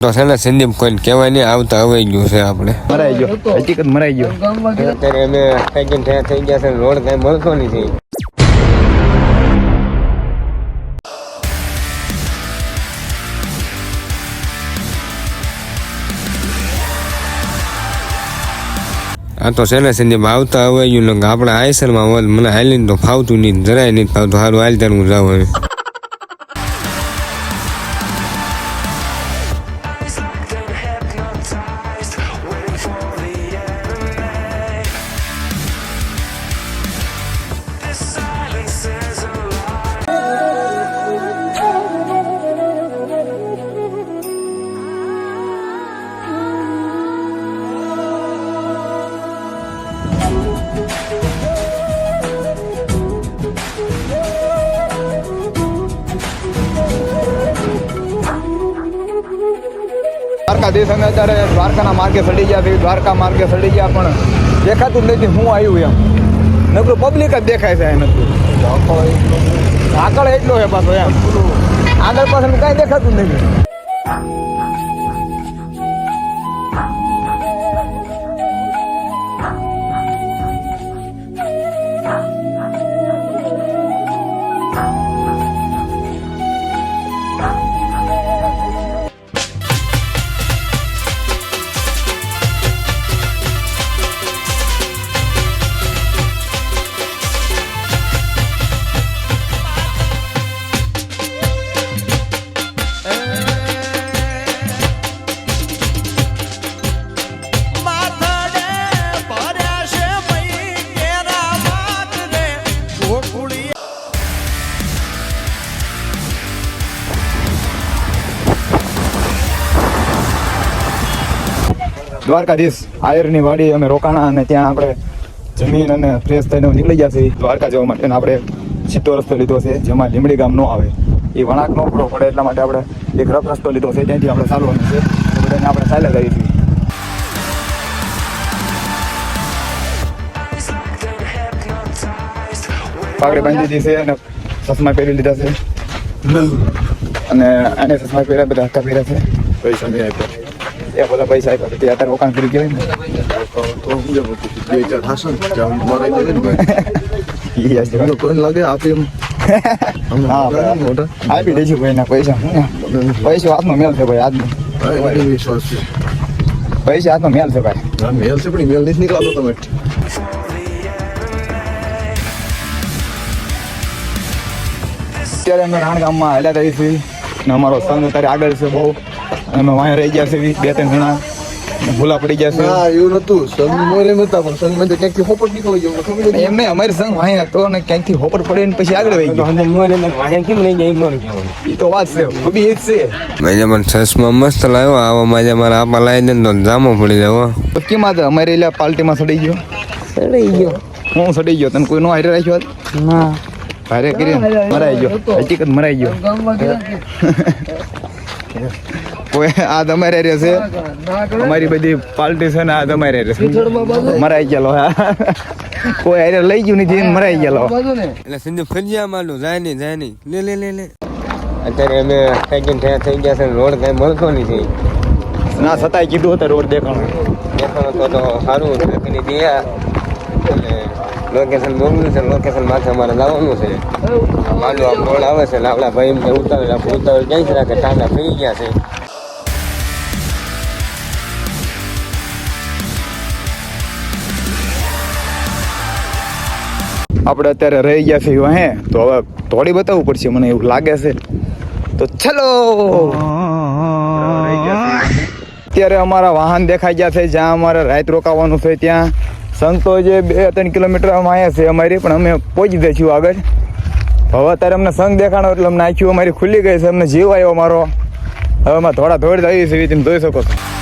તો છે ને સંદીપ કોઈને કહેવાય નહીં આવતા અવાઈ ગયું છે આપણે. મરાઈ ગયો. હકીકત મરાઈ ગયો. અત્યારે અમે થઈ ગયા થઈ ગયા છે રોડ કઈ મળતો નથી આ તો છે ને સંદીપ આવતા ને આપણે આઈસરમાં હોત મને હાલીને તો ફાવતું નહીં જરાય નહીં ફાવતું. સારું હાલ ત્યારે હું જાઉં હવે. દ્વારકાધીશ અમે અત્યારે દ્વારકાના માર્ગે સડી ગયા છે દ્વારકા માર્ગે સડી ગયા, પણ દેખાતું જ નથી, હું આવ્યું એમ. નકરું પબ્લિક જ દેખાય છે નકરું આકળ એટલો છે પાછો એમ. આગળ પાછળ કાંઈ દેખાતું નથી. દ્વારકાધીશ આયરની વાડી અમે રોકાણા અને ત્યાં આપણે જમીન અને ફ્રેશ થઈને નીકળી ગયા છીએ. દ્વારકા જવા માટે અને આપણે સીધો રસ્તો લીધો છે જેમાં લીમડી ગામ નો આવે. એ વણાક નો પડો પડે એટલા માટે આપણે એક રફ રસ્તો લીધો છે ત્યાંથી આપણે ચાલવાનું છે. બધાને આપણે ચાલ્યા જઈએ છીએ. પાઘડી બાંધી દીધી છે અને ચશ્મા પહેરી લીધા છે. અને એને ચશ્મા પહેર્યા બધા હક્કા પહેર્યા છે. પૈસા નહીં આપ્યા. એ બધા પૈસા આપ્યા તે અત્યારે રોકાણ કરી કહેવાય ને ઈ હશે. હા, આપણે આપી દઈશું ભાઈ પૈસા હું પૈસા હાથમાં મેલ છે ભાઈ આજનો પૈસા હાથનો મેલ છે ભાઈ અત્યારે અમે રાણ ગામમાં હાલ્યા રહી છીએ અને અમારો સંઘ અત્યારે આગળ છે બહુ અમે વાંહે રહી ગયા છે બે ત્રણ જણા ભૂલા પડી ગયા છે ના એવું નતું સંગ મોરે નતા પણ સંગમાં ક્યાંકથી હોપર નીકળી ગયો ખબર અને એમ નહીં અમારી સંગ વાંહે હતો અને ક્યાંકથી હોપર પડે ને પછી આગળ વહી ગયો. એ તો વાત છે બબી એ જ છે. મેં પણ ચશ્મા મસ્ત લાવ્યો આવા માજા મારા આપા લાવી દે ને તો જામો પડી જાવ હો. તો કેમ આજે અમારે એટલે પાર્ટીમાં સડી ગયો? સડી ગયો. હું સડી ગયો તને કોઈ નો હારે રાખ્યો? ના. હારે કરી મરાઈ ગયો હકીકત મરાઈ ગયો. આ તમારે છે. અમારી બધી પાર્ટી છે ને આ તમારે મરાઈ ગયેલો હા. કોઈ હારે લઈ ગયું નથી મરાઈ ગયેલો. એટલે સિંધુ ફરજિયા માંડું જાય નહીં જાય નહીં. લે લે લે લે. અત્યારે અમે થઈ ગયા થઈ ગયા છે રોડ કઈ મળતો નથી ના છતાંય કીધું હતું રોડ દેખાણો. દેખાણો તો તો સારું એટલે લોકેશન મોકલ્યું છે લોકેશન માથે અમારે લાવવાનું છે માંડો આમ રોડ આવે છે આપણા ભાઈ એમ કે ઉતાવળ આપણે ઉતાવળ ક્યાંય છે રાખે ટાંગા ફરી ગયા છે આપણે અત્યારે રહી ગયા છીએ હે તો હવે થોડી બતાવવું પડશે મને એવું લાગે છે. તો ચલો! અત્યારે અમારા વાહન દેખાઈ ગયા છે, જ્યાં અમારે રાત રોકાવાનું છે ત્યાં. સંતો જે બે ત્રણ કિલોમીટર અહીંયા છે અમારી, પણ અમે પહોંચી દઈશું આગળ. હવે અત્યારે અમને સંઘ દેખાણો એટલે અમને આખી અમારી ખુલ્લી ગઈ છે, અમને જીવ આવ્યો અમારો. હવે અમે થોડા દોડ જઈએ છે તમે જોઈ શકો છો.